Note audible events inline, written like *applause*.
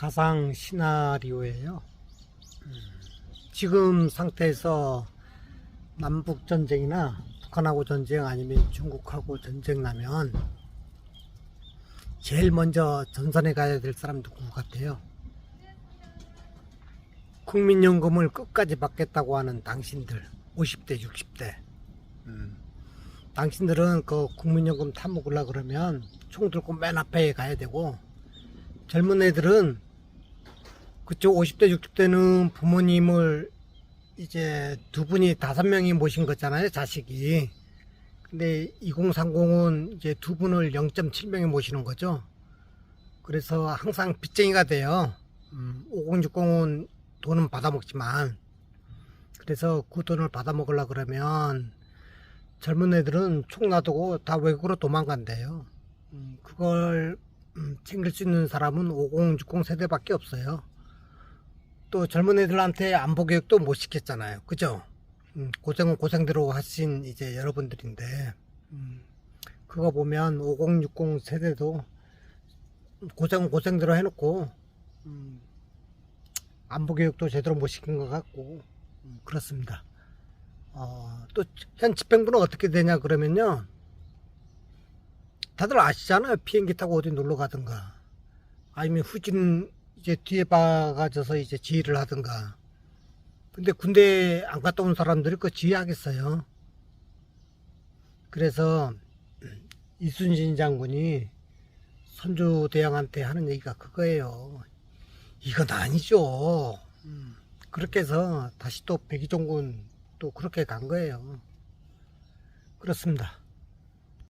가상 시나리오예요. 음, 지금 상태에서 남북 전쟁이나 북한하고 전쟁 아니면 중국하고 전쟁 나면 제일 먼저 전선에 가야 될 사람 누구 같아요? 국민연금을 끝까지 받겠다고 하는 당신들 50대 60대 음. 당신들은 그 국민연금 타먹으려 그러면 총 들고 맨 앞에 가야 되고 젊은 애들은 그쪽 50대 60대는 부모님을 이제 두 분이 다섯 명이 모신 거잖아요 자식이 근데 2030은 이제 두 분을 0.7명이 모시는 거죠 그래서 항상 빚쟁이가 돼요 음, 5060은 돈은 받아먹지만 그래서 그 돈을 받아먹으려 그러면 젊은 애들은 총 놔두고 다 외국으로 도망간대요. 음, 그걸 음, 챙길 수 있는 사람은 5060 세대밖에 없어요. 또 젊은 애들한테 안보 교육도 못 시켰잖아요. 그죠? 음, 고생은 고생대로 하신 이제 여러분들인데 음, 그거 보면 5060 세대도 고생은 고생대로 해놓고 음, 안보 교육도 제대로 못 시킨 것 같고 음, 그렇습니다. 어, 또 현 집행부는 어떻게 되냐 그러면요. 다들 아시잖아요. 비행기 타고 어디 놀러 가든가. 아니면 후진 이제 뒤에 박아져서 이제 지휘를 하든가. 근데 군대 안 갔다 온 사람들이 그 지휘하겠어요. 그래서 *clears throat* 이순신 장군이 선조 대왕한테 하는 얘기가 그거예요. 이건 아니죠. 음, 그렇게 해서 다시 또 백의종군 또 그렇게 간 거예요. 그렇습니다.